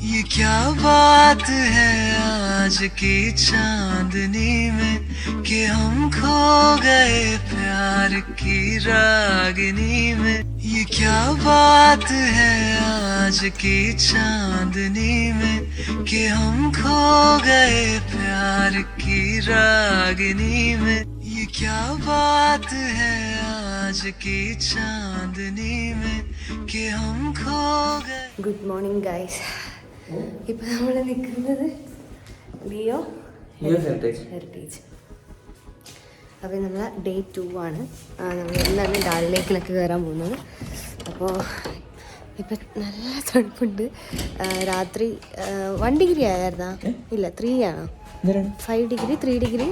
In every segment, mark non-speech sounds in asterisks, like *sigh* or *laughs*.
ये क्या बात है आज की चांदनी में कि हम खो गए प्यार की रागनी में? ये क्या बात है आज की चांदनी में कि हम खो गए प्यार की रागनी में? ये क्या बात है आज की चांदनी में कि हम खो गए? गुड मॉर्निंग गाइस ഇപ്പം നമ്മൾ നിൽക്കുന്നത് ലിയോ ഹെറിറ്റേജ് അപ്പോൾ നമ്മൾ ഡേ ടു ആണ്. നമ്മൾ എല്ലാവരും ഡാൽ ലേക്കിലൊക്കെ കയറാൻ പോകുന്നത്. അപ്പോൾ ഇപ്പം നല്ല തണുപ്പുണ്ട്. രാത്രി വൺ ഡിഗ്രി ആയിരുന്നാ ഇല്ല ത്രീ ആണോ? Five degree three degree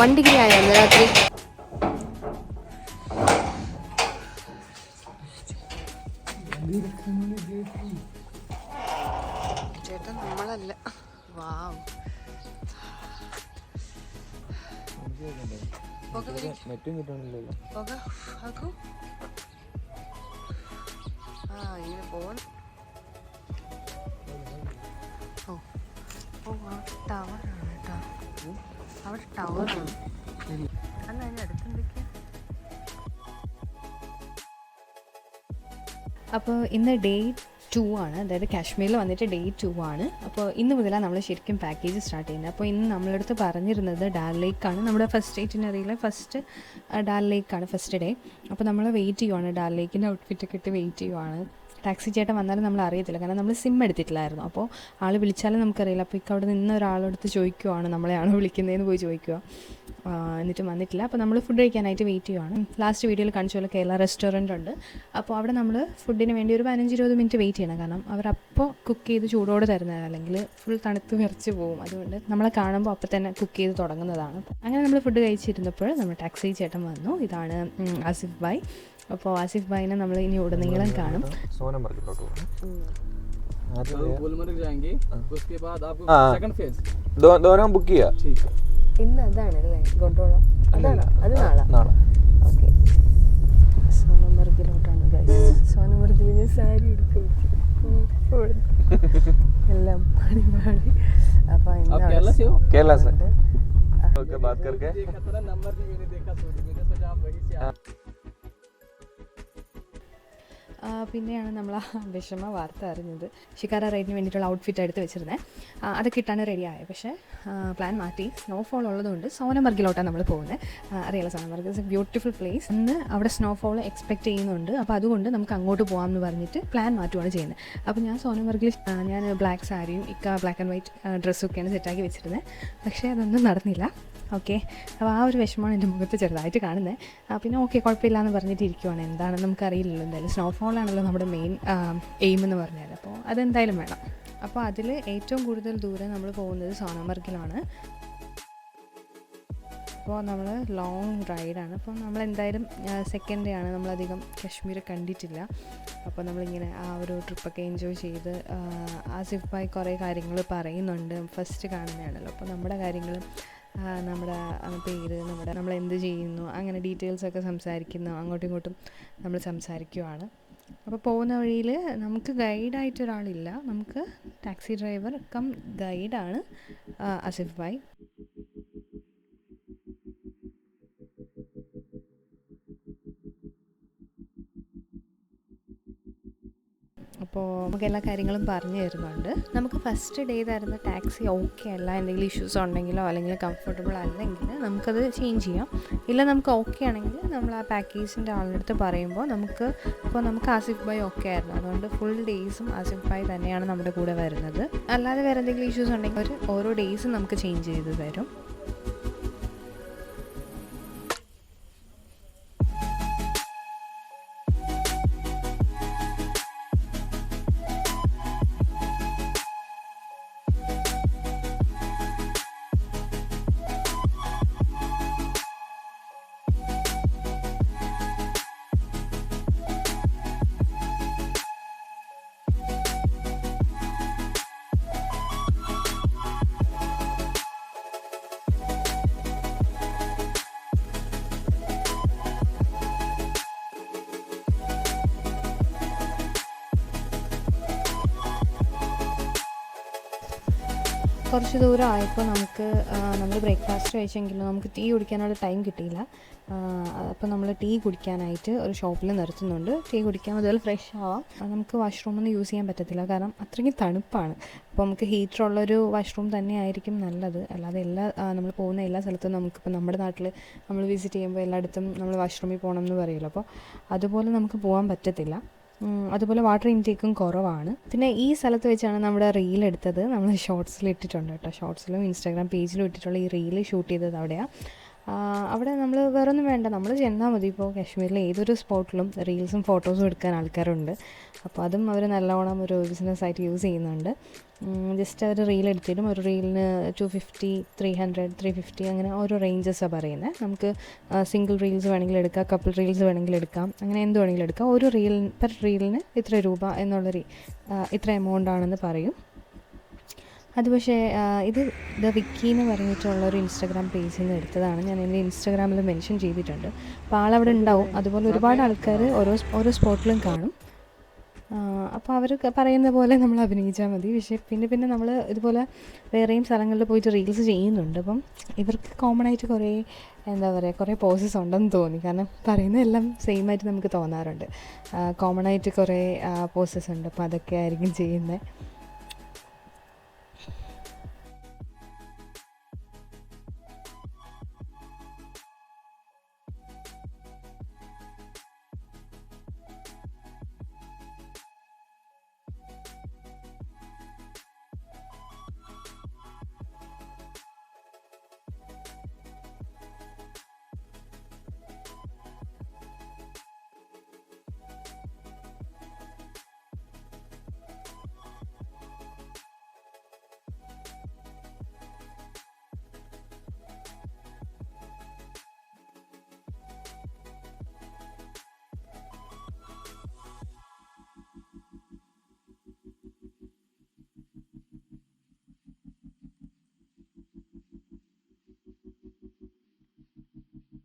one degree ആയിരുന്നു രാത്രി? നെറ്റും കിട്ടണില്ലല്ലോ. ആ ഇങ്ങനെ ഓ ഓ ആ ടവറാണ് കേട്ടോ അവിടെ ടവറാണ് അല്ല അതിന്റെ അടുത്ത് അപ്പോൾ ഇന്ന് ഡേ ടു ആണ്. അതായത് കാശ്മീരിൽ വന്നിട്ട് ഡേ ടു ആണ്. അപ്പോൾ ഇന്ന് മുതലാണ് നമ്മൾ ശരിക്കും പാക്കേജ് സ്റ്റാർട്ട് ചെയ്യുന്നത്. അപ്പോൾ ഇന്ന് നമ്മളടുത്ത് പറഞ്ഞിരുന്നത് ഡാൽ ലേക്കാണ് നമ്മുടെ ഫസ്റ്റ് ഇറ്റിനറിയിലെ ഫസ്റ്റ് ഡാൽ ലേക്കാണ് ഫസ്റ്റ് ഡേ അപ്പോൾ നമ്മൾ വെയിറ്റ് ചെയ്യുവാണ്. ഡാൽ ലേക്കിന്റെ ഔട്ട്ഫിറ്റൊക്കെ ഇട്ട് വെയിറ്റ് ചെയ്യുവാണ്. ടാക്സി ചേട്ടൻ വന്നാലും നമ്മൾ അറിയത്തില്ല. കാരണം നമ്മൾ സിം എടുത്തിട്ടില്ലായിരുന്നു. അപ്പോൾ ആൾ വിളിച്ചാലും നമുക്കറിയില്ല. അപ്പോൾ ഇക്ക അവിടെ നിന്ന് ഒരാളടുത്ത് ചോദിക്കുവാണ്. നമ്മളെയാണോ വിളിക്കുന്നതെന്ന് പോയി ചോദിക്കുക. എന്നിട്ട് വന്നിട്ടില്ല. അപ്പോൾ നമ്മൾ ഫുഡ് കഴിക്കാനായിട്ട് വെയിറ്റ് ചെയ്യുവാണ്. ലാസ്റ്റ് വീഡിയോയിൽ കാണിച്ച പോലെ കേരള റെസ്റ്റോറന്റ് ഉണ്ട്. അപ്പോൾ അവിടെ നമ്മൾ ഫുഡിന് വേണ്ടി ഒരു പതിനഞ്ച് ഇരുപത് മിനിറ്റ് വെയിറ്റ് ചെയ്യണം. കാരണം അവരപ്പോൾ കുക്ക് ചെയ്ത് ചൂടോടെ തരുന്നതാണ്. അല്ലെങ്കിൽ ഫുൾ തണുത്ത് വിറച്ച് പോകും അതുകൊണ്ട് നമ്മളെ കാണുമ്പോൾ അപ്പോൾ തന്നെ കുക്ക് ചെയ്ത് തുടങ്ങുന്നതാണ്. അങ്ങനെ നമ്മൾ ഫുഡ് കഴിച്ചിരുന്നപ്പോൾ നമ്മൾ ടാക്സി ചേട്ടൻ വന്നു. ഇതാണ് ആസിഫ് ഭായ് അപ്പോൾ ആസിഫ് ഭായിനെ നമ്മൾ ഇനി ഉടനീളം കാണും സോനം മാർക്കറ്റിലോട്ട് तो गुलमर्ग जाएंगे उसके बाद आपको हाँ। सेकंड फेज പോകാം ദോനം ബുക്ക് ചെയ്യാം ठीक है ഇന്ന് അതാണല്ലേ ഗൊണ്ടോള അതാണോ അത് നാളെ നാളെ ഓക്കെ സോനമർഗിലോട്ടാണ് ഗൈസ് സോനമർഗിൽ ഞാൻ സാരി എടുത്ത് വെച്ചിരിക്കുന്നു *laughs* എല്ലാം പാടി പാടി അപ്പോൾ आप केरला से हो കേരള സർ ഓക്കെ ബാത് करके പിന്നെയാണ് നമ്മൾ ആ വിഷമ വാർത്ത അറിഞ്ഞത്. ഷിക്കാര റൈഡിന് വേണ്ടിയിട്ടുള്ള ഔട്ട്ഫിറ്റ് എടുത്ത് വെച്ചിരുന്നത് അതൊക്കെ ഇട്ടാണ് റെഡി ആയത് പക്ഷേ പ്ലാൻ മാറ്റി. സ്നോഫോൾ ഉള്ളതുകൊണ്ട് സോനമർഗിലോട്ടാണ് നമ്മൾ പോകുന്നത് അറിയാലോ Sonamarg is a beautiful place ഇന്ന് അവിടെ സ്നോഫോൾ എക്സ്പെക്ട് ചെയ്യുന്നുണ്ട്. അപ്പോൾ അതുകൊണ്ട് നമുക്ക് അങ്ങോട്ട് പോകാം എന്ന് പറഞ്ഞിട്ട് പ്ലാൻ മാറ്റുകയാണ് ചെയ്യുന്നത് അപ്പോൾ ഞാൻ സോനമർഗിൽ ഞാൻ ബ്ലാക്ക് സാരിയും ഇക്ക ബ്ലാക്ക് ആൻഡ് വൈറ്റ് ഡ്രസ്സൊക്കെയാണ് സെറ്റാക്കി വെച്ചിരുന്നത് പക്ഷേ അതൊന്നും നടന്നില്ല. ഓക്കെ. അപ്പോൾ ആ ഒരു വിഷമമാണ് എന്റെ മുഖത്ത് ചെറുതായിട്ട് കാണുന്നത്. പിന്നെ ഓക്കെ കുഴപ്പമില്ല എന്ന് പറഞ്ഞിട്ട് ഇരിക്കുവാണ് എന്താണെന്ന് നമുക്കറിയില്ലല്ലോ. എന്തായാലും സ്നോഫോളാണല്ലോ നമ്മുടെ മെയിൻ എയിം എന്ന് പറഞ്ഞാൽ അപ്പോൾ അതെന്തായാലും വേണം. അപ്പോൾ അതിൽ ഏറ്റവും കൂടുതൽ ദൂരം നമ്മൾ പോകുന്നത് സോനമർഗിലാണ് അപ്പോൾ നമ്മൾ ലോങ് റൈഡാണ് അപ്പോൾ നമ്മൾ എന്തായാലും സെക്കൻഡ് ഡേ ആണ് നമ്മളധികം കാശ്മീർ കണ്ടിട്ടില്ല. അപ്പോൾ നമ്മളിങ്ങനെ ആ ഒരു ട്രിപ്പൊക്കെ എൻജോയ് ചെയ്ത് ആസിഫ് ഭായ് കുറേ കാര്യങ്ങൾ പറയുന്നുണ്ട്. ഫസ്റ്റ് കാണുന്നതാണല്ലോ. അപ്പോൾ നമ്മുടെ കാര്യങ്ങളും നമ്മുടെ പേര് നമ്മുടെ നമ്മൾ എന്ത് ചെയ്യുന്നു അങ്ങനെ ഡീറ്റെയിൽസൊക്കെ സംസാരിക്കുന്നു അങ്ങോട്ടും ഇങ്ങോട്ടും നമ്മൾ സംസാരിക്കുവാണ്. അപ്പോൾ പോകുന്ന വഴിയിൽ നമുക്ക് ഗൈഡായിട്ട് ഒരാളില്ല നമുക്ക് ടാക്സി ഡ്രൈവർ കം ഗൈഡാണ് അസിഫ് ഭായ്. അപ്പോൾ നമുക്ക് എല്ലാ കാര്യങ്ങളും പറഞ്ഞു തരുന്നുണ്ട്. നമുക്ക് ഫസ്റ്റ് ഡേ തരുന്ന ടാക്സി ഓക്കെ അല്ല എന്തെങ്കിലും ഇഷ്യൂസ് ഉണ്ടെങ്കിലോ അല്ലെങ്കിൽ കംഫർട്ടബിൾ അല്ലെങ്കിൽ നമുക്കത് ചേഞ്ച് ചെയ്യാം. ഇല്ല നമുക്ക് ഓക്കെ ആണെങ്കിൽ നമ്മൾ ആ പാക്കേജിന്റെ ആളുടെ അടുത്ത് പറയുമ്പോൾ നമുക്ക് ഇപ്പോൾ നമുക്ക് ആസിഫ് ഭായ് ഓക്കെ ആയിരുന്നു. അതുകൊണ്ട് ഫുൾ ഡേയ്സും ആസിഫ് ഭായ് തന്നെയാണ് നമ്മുടെ കൂടെ വരുന്നത്. അല്ലാതെ വേറെ എന്തെങ്കിലും ഇഷ്യൂസ് ഉണ്ടെങ്കിൽ ഒരു ഓരോ ഡേയ്സും നമുക്ക് ചേഞ്ച് ചെയ്ത് തരും. കുറച്ച് ദൂരം ആയപ്പോൾ നമുക്ക് നമ്മൾ ബ്രേക്ക്ഫാസ്റ്റ് കഴിച്ചെങ്കിലും നമുക്ക് ടീ കുടിക്കാനുള്ള ടൈം കിട്ടിയില്ല. അപ്പോൾ നമ്മൾ ടീ കുടിക്കാനായിട്ട് ഒരു ഷോപ്പിൽ നിർത്തുന്നുണ്ട്. ടീ കുടിക്കാൻ അതുപോലെ ഫ്രഷ് ആവാം. നമുക്ക് വാഷ്റൂമൊന്നും യൂസ് ചെയ്യാൻ പറ്റത്തില്ല. കാരണം അത്രയ്ക്കും തണുപ്പാണ്. അപ്പോൾ നമുക്ക് ഹീറ്റർ ഉള്ളൊരു വാഷ്റൂം തന്നെ ആയിരിക്കും നല്ലത്. അല്ലാതെ എല്ലാ നമ്മൾ പോകുന്ന എല്ലാ സ്ഥലത്തും നമുക്കിപ്പോൾ നമ്മുടെ നാട്ടിൽ നമ്മൾ വിസിറ്റ് ചെയ്യുമ്പോൾ എല്ലായിടത്തും നമ്മൾ വാഷ്റൂമിൽ പോകണം എന്ന് പറയുമല്ലോ അപ്പോൾ അതുപോലെ നമുക്ക് പോകാൻ പറ്റത്തില്ല. അതുപോലെ വാട്ടർ ഇൻടേക്കും കുറവാണ്. പിന്നെ ഈ സ്ഥലത്ത് വെച്ചാണ് നമ്മുടെ റീൽ എടുത്തത്. നമ്മൾ ഷോർട്സിൽ ഇട്ടിട്ടുണ്ട് കേട്ടോ. ഷോർട്സിലും ഇൻസ്റ്റാഗ്രാം പേജിലും ഇട്ടിട്ടുള്ള ഈ റീൽ ഷൂട്ട് ചെയ്തത് അവിടെയാണ് അവിടെ നമ്മൾ വേറെ ഒന്നും വേണ്ട. നമ്മൾ ചെന്നാൽ മതി. ഇപ്പോൾ കാശ്മീരിലെ ഏതൊരു സ്പോട്ടിലും റീൽസും ഫോട്ടോസും എടുക്കാൻ ആൾക്കാരുണ്ട്. അപ്പോൾ അതും അവർ നല്ലോണം ഒരു ബിസിനസ് ആയിട്ട് യൂസ് ചെയ്യുന്നുണ്ട്. ജസ്റ്റ് അവർ റീൽ എടുത്തിട്ടും ഒരു റീലിന് two fifty three hundred three fifty അങ്ങനെ ഓരോ റേഞ്ചസാണ് പറയുന്നത് നമുക്ക് സിംഗിൾ റീൽസ് വേണമെങ്കിൽ എടുക്കാം കപ്പിൾ റീൽസ് വേണമെങ്കിൽ എടുക്കാം അങ്ങനെ എന്ത് വേണമെങ്കിലും എടുക്കാം. ഒരു റീൽ പെർ റീലിന് ഇത്ര രൂപ എന്നുള്ള ഇത്ര എമൗണ്ട് ആണെന്ന് പറയും. അത് പക്ഷേ ഇത് ദ വിക്കി എന്ന് പറഞ്ഞിട്ടുള്ള ഒരു ഇൻസ്റ്റാഗ്രാം പേജിൽ നിന്ന് എടുത്തതാണ്. ഞാൻ എന്റെ ഇൻസ്റ്റാഗ്രാമിൽ മെൻഷൻ ചെയ്തിട്ടുണ്ട്. അപ്പോൾ ആളവിടെ ഉണ്ടാവും. അതുപോലെ ഒരുപാട് ആൾക്കാർ ഓരോ ഓരോ സ്പോട്ടിലും കാണും. അപ്പോൾ അവർ പറയുന്ന പോലെ നമ്മൾ അഭിനയിച്ചാൽ മതി. പക്ഷേ പിന്നെ പിന്നെ നമ്മൾ ഇതുപോലെ വേറെയും സ്ഥലങ്ങളിൽ പോയിട്ട് റീൽസ് ചെയ്യുന്നുണ്ട്. അപ്പം ഇവർക്ക് കോമൺ ആയിട്ട് കുറേ എന്താ പറയുക കുറേ പോസസ് ഉണ്ടെന്ന് തോന്നി. കാരണം പറയുന്നതെല്ലാം സെയിം ആയിട്ട് നമുക്ക് തോന്നാറുണ്ട്. കോമൺ ആയിട്ട് കുറേ പോസസ് ഉണ്ട്. അപ്പോൾ അതൊക്കെ ആയിരിക്കും ചെയ്യുന്നത്.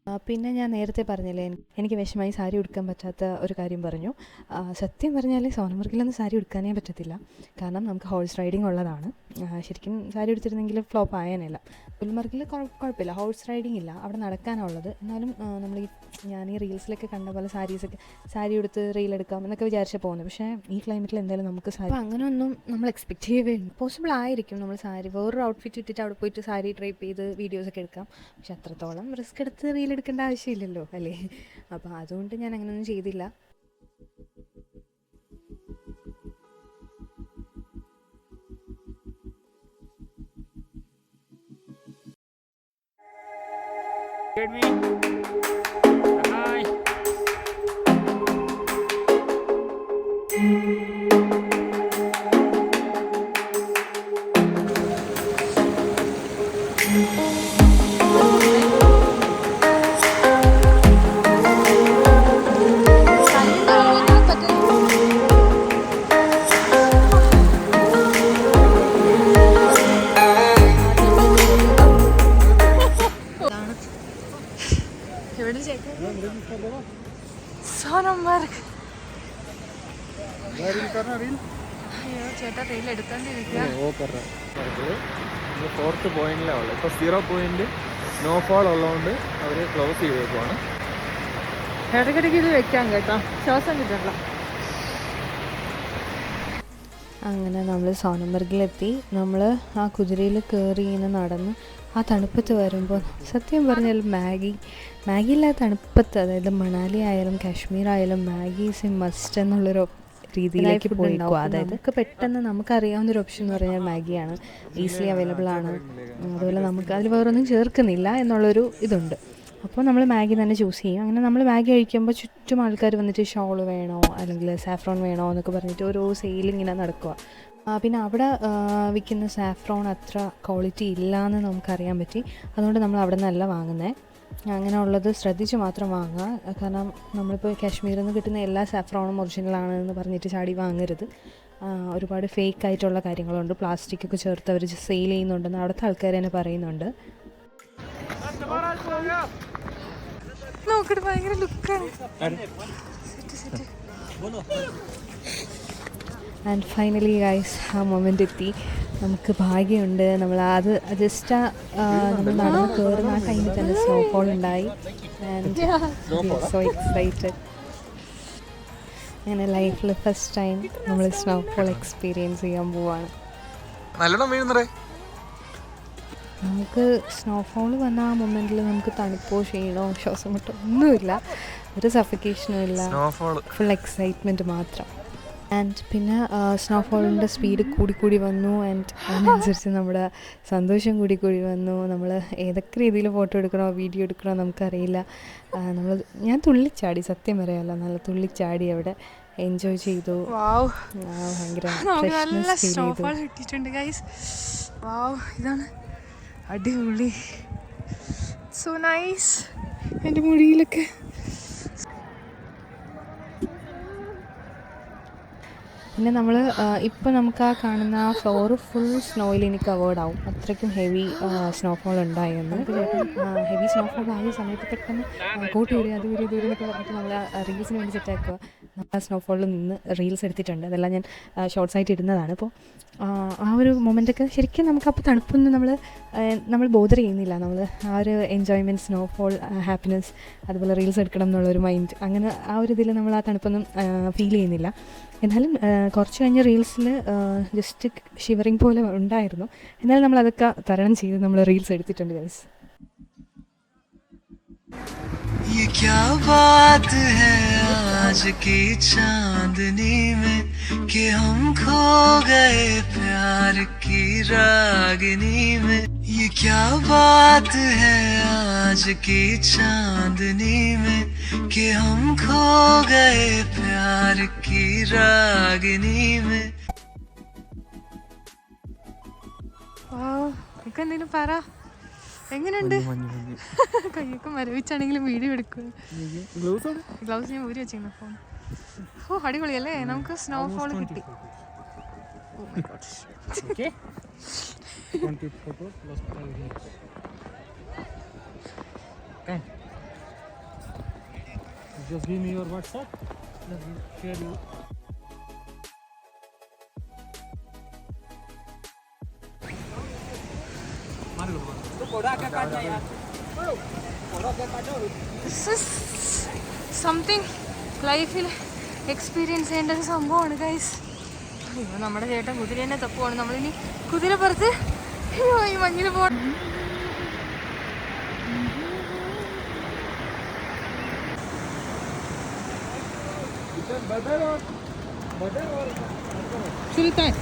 പിന്നെ ഞാൻ നേരത്തെ പറഞ്ഞില്ലേ എനിക്ക് വിഷമായി സാരി ഉടുക്കാൻ പറ്റാത്ത ഒരു കാര്യം പറഞ്ഞു. സത്യം പറഞ്ഞാൽ സോനമർഗിലൊന്നും സാരി ഉടുക്കാനേ പറ്റത്തില്ല. കാരണം നമുക്ക് ഹോഴ്സ് റൈഡിങ് ഉള്ളതാണ്. ശരിക്കും സാരി ഉടുത്തിരുന്നെങ്കിൽ ഫ്ലോപ്പ് ആയനല്ല ഗുൽമർഗിൽ കുഴപ്പമില്ല ഹോഴ്സ് റൈഡിംഗ് ഇല്ല. അവിടെ നടക്കാനുള്ളത്. എന്നാലും നമ്മൾ ഈ ഞാൻ ഈ റീൽസിലൊക്കെ കണ്ട പോലെ സാരീസൊക്കെ സാരി ഉടുത്ത് റീൽ എടുക്കാം എന്നൊക്കെ വിചാരിച്ചാൽ പോകുന്നത് പക്ഷേ ഈ ക്ലൈമറ്റിൽ എന്തായാലും നമുക്ക് സാരി അങ്ങനെ അങ്ങനെയൊന്നും നമ്മൾ എക്സ്പെക്ട് ചെയ്യേ പോസിബിൾ ആയിരിക്കും നമ്മൾ സാരി വേറൊരു ഔട്ട്ഫിറ്റ് ഇട്ടിട്ട് അവിടെ പോയിട്ട് സാരി ഡ്രൈപ്പ് ചെയ്ത് വീഡിയോസൊക്കെ എടുക്കാം. പക്ഷെ അത്രത്തോളം റിസ്ക് എടുത്ത് റീൽ എടുക്കേണ്ട ആവശ്യമില്ലല്ലോ അല്ലേ? അപ്പോൾ അതുകൊണ്ട് ഞാൻ അങ്ങനെയൊന്നും ചെയ്തില്ല. Good meat. Bye. അയ്യോ ചേട്ടാ റീൽ എടുത്തോണ്ടിരിക്കുക ഫോർത്ത് പോയിന്റിലാണ് ഉള്ളത്. ഇപ്പോൾ സീറോ പോയിന്റ് സ്നോ ഫോൾ ഉള്ളതുകൊണ്ട് അവർ ക്ലോസ് ചെയ്തേക്കുവാണ്. ഇടയ്ക്കിടയ്ക്ക് ഇത് വെക്കാം കേട്ടോ. ശ്വാസം കിട്ടണ്ട. അങ്ങനെ നമ്മൾ സോനംബർഗിലെത്തി. നമ്മൾ ആ കുതിരയിൽ കയറി ഇങ്ങനെ നടന്ന് ആ തണുപ്പത്ത് വരുമ്പോൾ സത്യം പറഞ്ഞാൽ മാഗി മാഗിയില്ലാത്ത തണുപ്പത്ത് അതായത് മണാലി ആയാലും കാശ്മീർ ആയാലും മാഗി ഇസ് എ മസ്റ്റ് എന്നുള്ളൊരു രീതിയിലേക്ക് പോയിക്കോ അതായത് നമുക്ക് പെട്ടെന്ന് നമുക്കറിയാവുന്ന ഒരു ഓപ്ഷൻ എന്ന് പറഞ്ഞാൽ മാഗിയാണ്. ഈസിലി അവൈലബിൾ ആണ്. അതുപോലെ നമുക്ക് അതിൽ വേറൊന്നും ചേർക്കുന്നില്ല എന്നുള്ളൊരു ഇതുണ്ട്. അപ്പോൾ നമ്മൾ മാഗി തന്നെ ചൂസ് ചെയ്യും. അങ്ങനെ നമ്മൾ മാഗി കഴിക്കുമ്പോൾ ചുറ്റും ആൾക്കാർ വന്നിട്ട് ഷോൾ വേണോ? അല്ലെങ്കിൽ സാഫ്രോൺ വേണോ എന്നൊക്കെ പറഞ്ഞിട്ട് ഓരോ സെയിൽ ഇങ്ങനെ നടക്കുക പിന്നെ അവിടെ വിൽക്കുന്ന സാഫ്രോൺ അത്ര ക്വാളിറ്റി ഇല്ല എന്ന് നമുക്കറിയാൻ പറ്റി. അതുകൊണ്ട് നമ്മൾ അവിടെ നിന്നല്ല വാങ്ങുന്നത് അങ്ങനെ ഉള്ളത് ശ്രദ്ധിച്ച് മാത്രം വാങ്ങുക. കാരണം നമ്മളിപ്പോൾ കാശ്മീരിൽ നിന്ന് കിട്ടുന്ന എല്ലാ സാഫ്രോണും ഒറിജിനലാണ് എന്ന് പറഞ്ഞിട്ട് ചാടി വാങ്ങരുത്. ഒരുപാട് ഫേക്ക് ആയിട്ടുള്ള കാര്യങ്ങളുണ്ട്. പ്ലാസ്റ്റിക് ഒക്കെ ചേർത്ത് അവർ സെയിൽ ചെയ്യുന്നുണ്ടെന്ന് അവിടുത്തെ ആൾക്കാർ തന്നെ പറയുന്നുണ്ട്. നോക്കട്ടെ ഭയങ്കര ലുക്കാണ്. ആൻഡ് ഫൈനലി ഗൈസ് ആ മൊമെന്റ് എത്തി. നമുക്ക് ഭാഗ്യമുണ്ട്. നമ്മൾ അത് ജസ്റ്റ് നമ്മൾ നടന്ന് കയറുന്ന ആ ടൈമിൽ തന്നെ സ്നോഫോൾ ഉണ്ടായി. ആൻഡ് സോ എക്സൈറ്റഡ് അങ്ങനെ ലൈഫിൽ ഫസ്റ്റ് ടൈം നമ്മൾ സ്നോഫോൾ എക്സ്പീരിയൻസ് ചെയ്യാൻ പോവാണ്. നമുക്ക് സ്നോഫോൾ വന്ന ആ മൊമെന്റിൽ നമുക്ക് തണുപ്പോ ക്ഷീണോ ശ്വാസം മുട്ടോ ഒന്നുമില്ല. ഒരു സഫിക്കേഷനും ഇല്ല. ഫുൾ എക്സൈറ്റ്മെന്റ് മാത്രം. ആൻഡ് പിന്നെ സ്നോഫോളിന്റെ സ്പീഡ് കൂടിക്കൂടി കൂടി വന്നു. ആൻഡ് അതിനനുസരിച്ച് നമ്മുടെ സന്തോഷം കൂടിക്കൂടി കൂടി വന്നു. നമ്മൾ ഏതൊക്കെ രീതിയിൽ ഫോട്ടോ എടുക്കണോ വീഡിയോ എടുക്കണോ നമുക്കറിയില്ല. നമ്മൾ ഞാൻ തുള്ളിച്ചാടി സത്യം പറയാമല്ലോ നല്ല തുള്ളിച്ചാടി അവിടെ എൻജോയ് ചെയ്തു. ഭയങ്കര freshness feel ചെയ്തു. കിട്ടിയിട്ടുണ്ട് ഗൈസ് വാവ് ഇതാണ് അടിപൊളി. സോ നൈസ് എന്റെ മുടിയിലൊക്കെ പിന്നെ നമ്മൾ ഇപ്പോൾ നമുക്ക് ആ കാണുന്ന ആ ഫ്ലോറ് ഫുൾ സ്നോയിൽ എനിക്ക് കവേർഡ് ആവും. അത്രയ്ക്കും ഹെവി സ്നോഫോൾ ഉണ്ടായിരുന്നു ഹെവി സ്നോഫോൾ ആയ സമയത്ത് പെട്ടെന്ന് കൂട്ടി വരിക അത് വരും ദൂരം എന്നൊക്കെ പറഞ്ഞിട്ട് നമ്മൾ റീൽസിന് വേണ്ടി സെറ്റാക്കുക നമ്മൾ ആ സ്നോഫോളിൽ നിന്ന് റീൽസ് എടുത്തിട്ടുണ്ട്. അതെല്ലാം ഞാൻ ഷോർട്സ് ആയിട്ട് ഇടുന്നതാണ്. അപ്പോൾ ആ ഒരു മൊമെന്റൊക്കെ ശരിക്കും നമുക്ക് അപ്പോൾ തണുപ്പൊന്നും നമ്മൾ നമ്മൾ ബോധർ ചെയ്യുന്നില്ല. നമ്മൾ ആ ഒരു എൻജോയ്മെന്റ് സ്നോഫോൾ ഹാപ്പിനെസ് അതുപോലെ റീൽസ് എടുക്കണം എന്നുള്ളൊരു മൈൻഡ് അങ്ങനെ ആ ഒരു ഇതിൽ നമ്മൾ ആ തണുപ്പൊന്നും ഫീൽ ചെയ്യുന്നില്ല. എന്നാലും ആ, കുറച്ച് കഴിഞ്ഞ് റീൽസിൽ ജസ്റ്റ് ഷിവറിങ് പോലെ ഉണ്ടായിരുന്നു എന്നാലും നമ്മൾ അതൊക്കെ തരണം ചെയ്ത് നമ്മൾ റീൽസ് എടുത്തിട്ടുണ്ട് ഗൈസ് ये क्या बात है आज की चांदनी में कि हम खो गए प्यार की रागनी में ये क्या बात है आज की चांदनी में कि हम खो गए प्यार की रागनी में വാവ് ഒക്കെ എന്തെങ്കിലും പറ എങ്ങനെയുണ്ട് *laughs* കയ്യൊക്കെ മരവിച്ചാണെങ്കിലും വീഡിയോ എടുക്കുക ഗ്ലൗസ് ഞാൻ ഊരി വെച്ചിരുന്നു ഫോൺ ഓ അടിപൊളിയല്ലേ നമുക്ക് സ്നോഫോൾ കിട്ടി Just give me your WhatsApp. Let me share you. Something ലൈഫിൽ എക്സ്പീരിയൻസ് ചെയ്യേണ്ട ഒരു സംഭവമാണ് ഗൈസ് നമ്മുടെ ചേട്ടൻ കുതിരേനെ തപ്പുവാണ്. നമ്മളിനി കുതിരപ്പുറത്ത് അയ്യോ ഈ മഞ്ഞിൽ പോകണം സുൽത്താൻ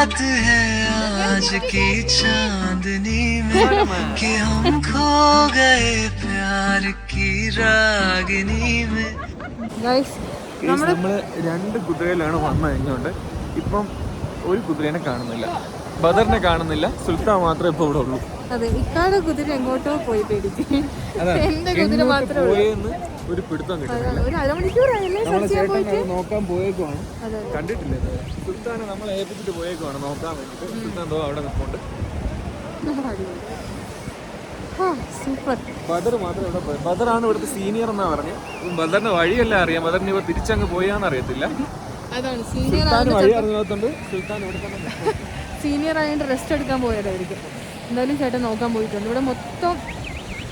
बात है आज की चांदनी में कि हम खो गए प्यार की रागनी में ഗൈസ് നമ്മള് രണ്ട് കുതിരയിലാണ് വന്നു കഴിഞ്ഞുകൊണ്ട് ഇപ്പം ഒരു കുതിരേനെ കാണുന്നില്ല ബദറിനെ കാണുന്നില്ല സുൽത്താൻ മാത്രമേ ഇപ്പൊ ഇവിടെ ഉള്ളൂ അതെ ഇക്കാടെ കുതിര എങ്ങോട്ടോ പോയി പേടിച്ച്. അതാണ് എന്റെ കുതിര മാത്രമേ ഉള്ളൂ. ഒരു പിടുത്തം കിട്ടുന്നില്ല അരമണിക്കൂറായല്ലേ നോക്കാൻ പോയേക്കുവാണ്. അതെ കണ്ടിട്ടില്ല? സുൽത്താനെ നമ്മളെ ഏൽപ്പിച്ചിട്ട് പോയേക്കുവാണ് നോക്കാൻ വേണ്ടിട്ട്. സുൽത്താൻ അവിടെ നിൽപ്പുണ്ട് സൂപ്പർ. ബദർ മാത്രം ഇവിടെ ബദറാണ് ഇവിടുത്തെ സീനിയർ എന്നാ പറഞ്ഞു. ബദറിന്റെ വഴിയല്ല അറിയാം. ബദറിന് ഇവ തിരിച്ചങ്ങ് പോയാന്ന് അറിയത്തില്ല. അതാണ് സീനിയർ സുൽത്താൻ വഴി സുൽത്താൻ ഇവിടെ തന്നെ *laughs* സീനിയർ ആയതുകൊണ്ട് റെസ്റ്റ് എടുക്കാൻ പോയതായിരിക്കും. എന്തായാലും ചേട്ടൻ നോക്കാൻ പോയിട്ടുണ്ട്. ഇവിടെ മൊത്തം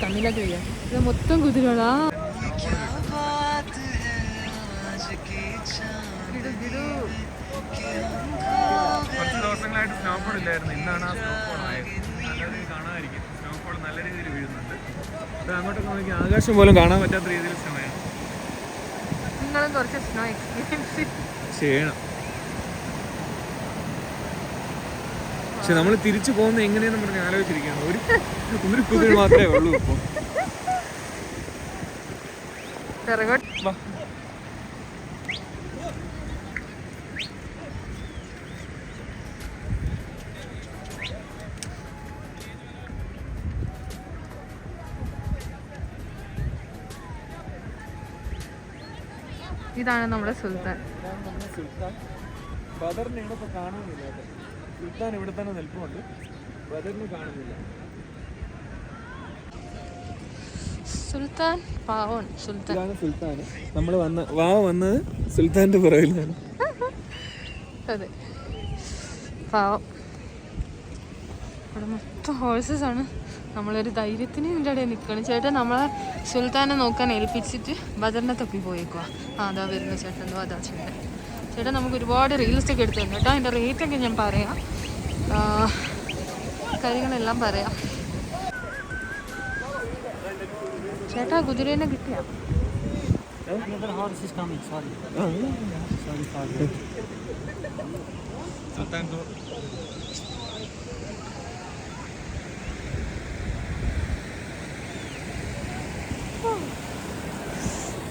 കണ്ണിലൊക്കെ വയ്യ ഇവിടെ മൊത്തം കുതിരകളാ. ദിവസങ്ങളായിട്ട് സ്നോഫോൾ ഇല്ലായിരുന്നു. ഇന്നാണ് ആ സ്നോഫോൾ നല്ല രീതിയിൽ സ്നോഫോൾ നല്ല രീതിയിൽ വീഴുന്നുണ്ട്. ആകാശം പോലും കാണാൻ പറ്റാത്ത രീതിയിൽ സമയമാണ് നിങ്ങളും കുറച്ച് സ്നോ എക്സ്പീരിയൻസ് ചെയ്യണം. പക്ഷെ നമ്മൾ തിരിച്ചു പോകുന്നത് എങ്ങനെയാന്ന് പറഞ്ഞ് ആലോചിച്ചിരിക്കുകയാണ്. ഒരു ഒരു കുതിര മാത്രമേ ഉള്ളൂ ഇപ്പൊ. ഇതാണ് നമ്മുടെ സുൽത്താൻ. സുൽത്താൻ. ബദറിനെ ഇവിടെ കാണുന്നില്ല സുൽത്താൻ ഇവിടെ തന്നെ നിൽപ്പുണ്ട് ബദറിനെ കാണുന്നില്ല. സുൽത്താൻ പാവൻ സുൽത്താൻ. ഇതാണ് സുൽത്താൻ നമ്മൾ വന്ന വാ വന്നത് സുൽത്താന്റെ പുറകിലാണ്. അതെ. പാവം. ഇവിടെ മൊത്തം ഹോഴ്സസ് ആണ്. നമ്മളൊരു ധൈര്യത്തിന് ഇതിന്റെ ഇടയിൽ നിൽക്കണം ചേട്ടൻ നമ്മളെ സുൽത്താനെ നോക്കാൻ ഏൽപ്പിച്ചിട്ട് ബദറിനെ തപ്പി പോയേക്കുക ആ അതാ വരുന്ന ചേട്ടൻ. അതാ ചേട്ടൻ. ചേട്ടൻ നമുക്ക് ഒരുപാട് റീൽസ് ഒക്കെ എടുത്തു തന്നു കേട്ടോ. അതിന്റെ റേറ്റൊക്കെ ഞാൻ പറയാം. കാര്യങ്ങളെല്ലാം പറയാം. ചേട്ടാ കുതിരേനെ കിട്ടിയാ?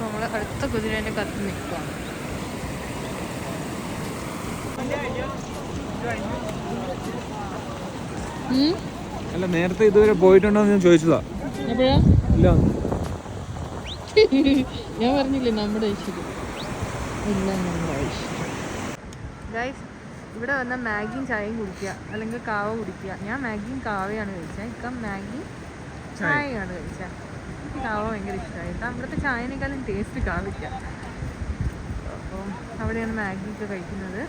നമ്മൾ അടുത്ത കുതിരേനെ കത്തി നിൽക്കുകയാണ് അല്ല നേരത്തെ ഇതുവരെ പോയിട്ടുണ്ടോ എന്ന് ഞാൻ ചോദിച്ചതാ. ഇല്ല. ഞാൻ പറഞ്ഞില്ലേ നമ്മുടെ ഗൈസ് ഇവിടെ വന്ന മാഗിയും ചായയും കുടിക്കുക. അല്ലെങ്കിൽ കാവ കുടിക്കുക. ഞാൻ മാഗിയും കാവയാണ് കഴിച്ചത് ഇപ്പം മാഗി ചായയാണ് കഴിച്ചത് എനിക്ക് കാവ ഭയങ്കര ഇഷ്ടമായി. അവിടുത്തെ ചായനേക്കാളും ടേസ്റ്റ് കാവില്ല. അപ്പം അവിടെയാണ് മാഗിയൊക്കെ കഴിക്കുന്നത്.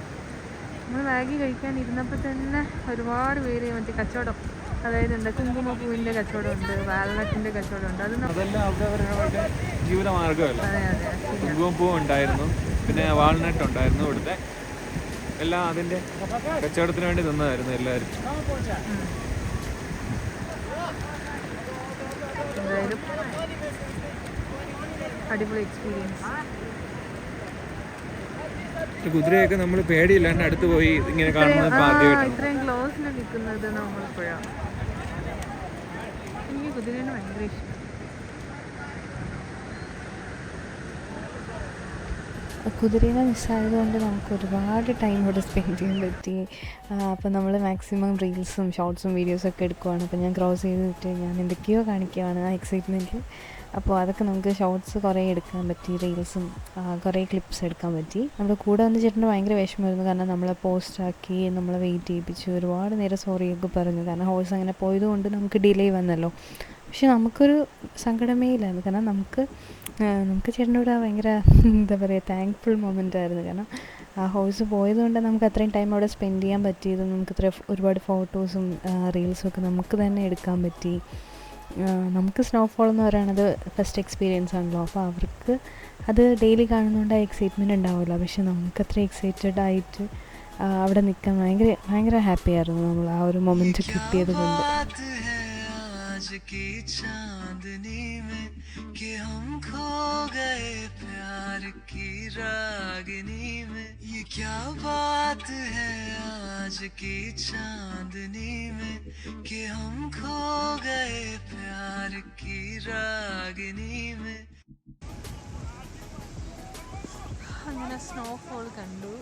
നമ്മൾ മാഗി കഴിക്കാൻ ഇരുന്നപ്പോൾ തന്നെ ഒരുപാട് പേര് മറ്റേ കച്ചവടം. അതായത് എന്താ കുങ്കുമപ്പൂവിന്റെ കച്ചവടമുണ്ട് വാൽനട്ടിന്റെ കച്ചവടമുണ്ട്. അത് അതെല്ലാം അവരവരുടെ ജീവിതമാർഗമല്ല. കുങ്കുമപ്പൂ ഉണ്ടായിരുന്നു പിന്നെ വാൾനട്ട് ഉണ്ടായിരുന്നു ഇവിടുത്തെ. എല്ലാം അതിന്റെ കച്ചവടത്തിന് വേണ്ടി നിന്നതായിരുന്നു എല്ലാവരും. എന്തായാലും അടിപൊളി എക്സ്പീരിയൻസ് കുതിരയൊക്കെ നമ്മൾ പേടിയില്ലാണ്ട് അടുത്ത് പോയി ഇങ്ങനെ കാണുന്നത് ഇപ്പൊ ആദ്യമായിട്ടാണ്. ഇത്രയും ക്ലോസിൽ നിൽക്കുന്നത് നമ്മളിപ്പോഴാണ് എനിക്ക് കുതിരേനെ ഭയങ്കര ഇഷ്ടം. കുതിരേനെ മിസ്സായതുകൊണ്ട് നമുക്ക് ഒരുപാട് ടൈം ഇവിടെ സ്പെൻഡ് ചെയ്യാൻ പറ്റി അപ്പോൾ നമ്മൾ മാക്സിമം റീൽസും ഷോർട്സും വീഡിയോസും ഒക്കെ എടുക്കുവാണ്. അപ്പോൾ ഞാൻ ക്രോസ് ചെയ്തിട്ട് ഞാൻ എന്തൊക്കെയോ കാണിക്കുവാണ് ആ എക്സൈറ്റ്മെന്റിൽ അപ്പോൾ അതൊക്കെ നമുക്ക് ഷോർട്സ് കുറേ എടുക്കാൻ പറ്റി റീൽസും കുറേ ക്ലിപ്സ് എടുക്കാൻ പറ്റി. നമ്മുടെ കൂടെ വന്ന് ചേട്ടന് ഭയങ്കര വിഷമമായിരുന്നു. കാരണം നമ്മളെ പോസ്റ്റാക്കി നമ്മളെ വെയിറ്റ് ചെയ്യിപ്പിച്ചു ഒരുപാട് നേരം സോറിയൊക്കെ പറഞ്ഞു. കാരണം ഹോഴ്സ് അങ്ങനെ പോയതുകൊണ്ട് നമുക്ക് ഡിലേ വന്നല്ലോ. പക്ഷെ നമുക്കൊരു സങ്കടമേ ഇല്ലായിരുന്നു. കാരണം നമുക്ക് നമുക്ക് ചേട്ടനോട് ഭയങ്കര *laughs* എന്താ പറയുക താങ്ക്ഫുൾ മൊമെന്റ് ആയിരുന്നു. കാരണം ആ ഹൗസ് പോയതുകൊണ്ട് നമുക്ക് അത്രയും ടൈം അവിടെ സ്പെൻഡ് ചെയ്യാൻ പറ്റിയത് നമുക്ക് ഇത്ര ഒരുപാട് ഫോട്ടോസും റീൽസും ഒക്കെ നമുക്ക് തന്നെ എടുക്കാൻ പറ്റി. നമുക്ക് സ്നോഫോൾ എന്ന് പറയുന്നത് ഫസ്റ്റ് എക്സ്പീരിയൻസ് ആണല്ലോ. അപ്പോൾ അവർക്ക് അത് ഡെയിലി കാണുന്നതുകൊണ്ട് ആ എക്സൈറ്റ്മെന്റ് ഉണ്ടാവില്ല പക്ഷെ നമുക്കത്ര എക്സൈറ്റഡ് ആയിട്ട് അവിടെ നിൽക്കാൻ ഭയങ്കര ഭയങ്കര ഹാപ്പിയായിരുന്നു നമ്മൾ ആ ഒരു മൊമെന്റ് കിട്ടിയത് കൊണ്ട്. आज की चांदनी में कि हम खो गए प्यार की रागनी में ये क्या बात है आज की चांदनी में कि हम खो गए प्यार की रागनी में അങ്ങനെ സ്നോഫോൾ കണ്ടു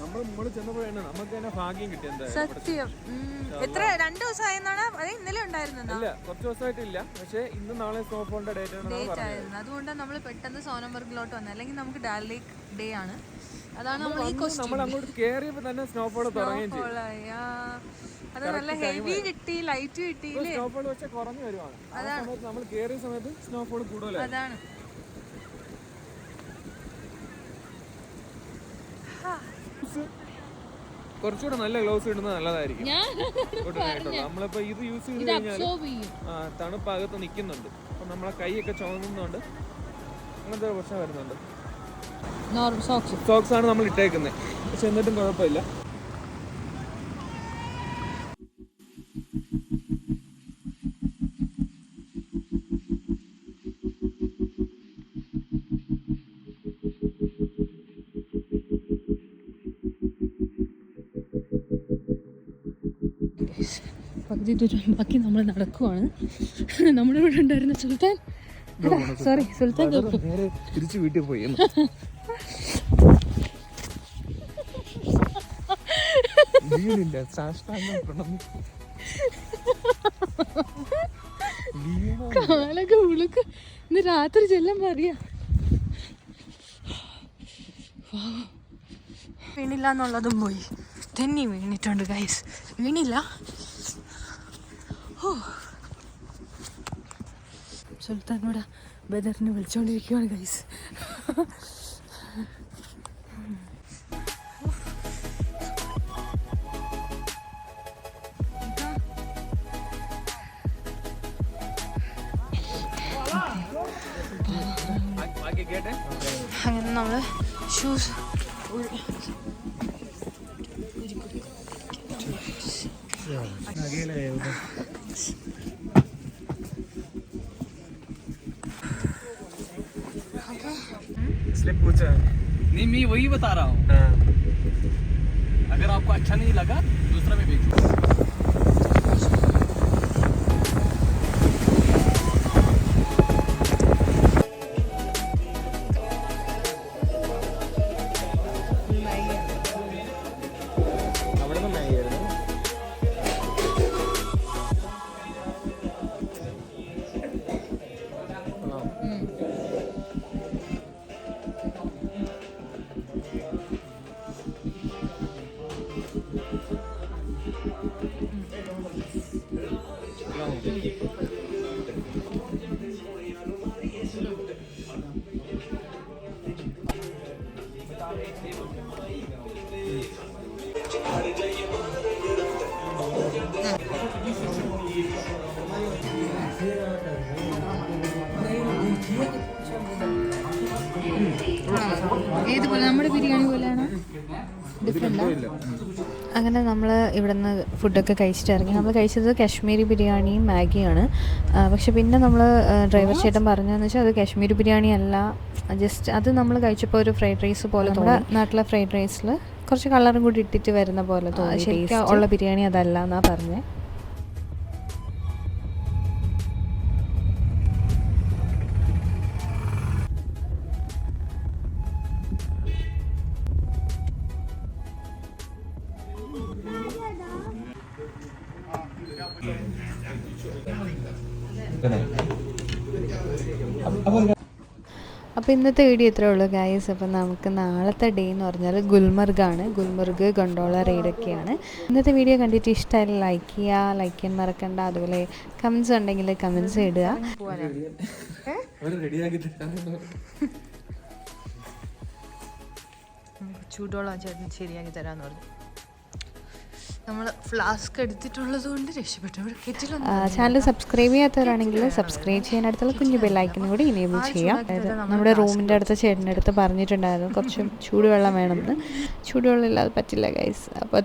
നമ്മൾ മുകളിൽ ചെന്നപ്പോഴാണ് നമുക്ക് തന്നെ ഭാഗ്യം കിട്ടി സത്യം. എത്ര? രണ്ടു ദിവസമായെന്നാണ്? അതെ ഇന്നലെ ഉണ്ടായിരുന്നോ ഇല്ല കുറച്ച് ദിവസമായിട്ടില്ല. പക്ഷേ ഇന്ന് നാളെ സ്നോഫോളിന്റെ ഡേറ്റ് ഡേറ്റ് ആയിരുന്നു. അതുകൊണ്ട് നമ്മൾ പെട്ടെന്ന് സോനംബർഗിലോട്ട് വന്നത്. അല്ലെങ്കിൽ നമുക്ക് ഡാൽ ലേക്ക് ഡേ ആണ്. അതാണ് നമ്മൾ ഈ നമ്മൾ അങ്ങോട്ട് കയറിയപ്പോൾ തന്നെ സ്നോഫോൾ തുടങ്ങുകയും ചെയ്തു. അത് നല്ല ഹെവി കിട്ടി ലൈറ്റ് കിട്ടിയില്ലേ സ്നോഫോൾ പക്ഷെ കുറഞ്ഞു വരുവാണ്. ആ നമ്മൾ കേറിയ സമയത്ത് സ്നോഫോൾ കൂടുതലായി അതാണ്. കുറച്ചുകൂടെ നല്ല ഗ്ലൗസ് ഇടുന്നത് നല്ലതായിരിക്കും. നമ്മളിപ്പോ ഇത് യൂസ് ചെയ്ത് കഴിഞ്ഞാൽ തണുപ്പ് അകത്ത് നിൽക്കുന്നുണ്ട് അപ്പൊ നമ്മളെ കൈയൊക്കെ ചുമന്നുണ്ട് അങ്ങനത്തെ ഒരു പ്രശ്നം വരുന്നുണ്ട്. സോക്സ് ആണ് നമ്മൾ ഇട്ടേക്കുന്നത് പക്ഷെ എന്നിട്ടും കുഴപ്പമില്ല. പകുതി ദൂരം ബാക്കി നമ്മൾ നടക്കുവാണ്. നമ്മുടെ ഇവിടെ ഉണ്ടായിരുന്ന സുൽത്താൻ സോറി സുൽത്താൻ തിരിച്ചു വീട്ടിൽ പോയി കാലൊക്കെ ഉളുക്ക്. ഇന്ന് രാത്രി ചെല്ലാൻ പറയാ വീണില്ല എന്നുള്ളതും പോയി. തെന്നി വീണിട്ടുണ്ട് ഗൈസ് വീണില്ല. സുൽത്താനോട് ബദറിനെ വിളിച്ചുകൊണ്ടിരിക്കുകയാണ് ഗൈസ് അങ്ങനെ നമ്മൾ ഷൂസ് Yeah. नहीं मैं वही बता रहा हूँ। अगर आपको अच्छा नहीं लगा दूसरा में बेचो അങ്ങനെ നമ്മൾ ഇവിടുന്ന് ഫുഡൊക്കെ കഴിച്ചിട്ട് ഇറങ്ങി. നമ്മൾ കഴിച്ചത് കാശ്മീരി ബിരിയാണിയും മാഗിയാണ്. പക്ഷെ പിന്നെ നമ്മൾ ഡ്രൈവർ ചേട്ടൻ പറഞ്ഞതെന്ന് വെച്ചാൽ അത് കാശ്മീരി ബിരിയാണി അല്ല. ജസ്റ്റ് അത് നമ്മൾ കഴിച്ചപ്പോൾ ഒരു ഫ്രൈഡ് റൈസ് പോലെ നമ്മുടെ നാട്ടിലെ ഫ്രൈഡ് റൈസിൽ കുറച്ച് കളറും കൂടി ഇട്ടിട്ട് വരുന്ന പോലെ തോന്നി. ശരിക്കും ഉള്ള ബിരിയാണി അതല്ല എന്നാണ് പറഞ്ഞത് അപ്പോൾ ഇന്നത്തെ വീഡിയോ ഇത്രേ ഉള്ളൂ ഗായസ് അപ്പോൾ നമുക്ക് നാളത്തെ ഡേ എന്ന് പറഞ്ഞാൽ ഗുൽമർഗാണ്. ഗുൽമർഗ് ഗണ്ടോള റൈഡൊക്കെയാണ് ഇന്നത്തെ വീഡിയോ കണ്ടിട്ട് ഇഷ്ടമായി ലൈക്ക് ചെയ്യുക ലൈക്ക് ചെയ്യാൻ മറക്കണ്ട. അതുപോലെ കമൻസ് ഉണ്ടെങ്കിൽ കമൻസ് ഇടുക. ചൂടോളം ചേട്ടൻ ശരിയാക്കി തരാന്ന് പറഞ്ഞു. നമ്മൾ ഫ്ലാസ്ക് എടുത്തിട്ടുള്ളത് കൊണ്ട് രക്ഷപ്പെട്ടു ചാനൽ സബ്സ്ക്രൈബ് ചെയ്യാത്തവരാണെങ്കിൽ സബ്സ്ക്രൈബ് ചെയ്യാൻ അടുത്തുള്ള കുഞ്ഞു ബെല്ലൈക്കനും കൂടി ഇനേബിൾ ചെയ്യാം. അതായത് നമ്മുടെ റൂമിന്റെ അടുത്ത ചേട്ടന്റെ അടുത്ത് പറഞ്ഞിട്ടുണ്ടായിരുന്നു. കുറച്ച് ചൂടുവെള്ളം വേണമെന്ന്. ചൂടുവെള്ളം ഇല്ലാതെ പറ്റില്ല ഗൈസ് അപ്പോൾ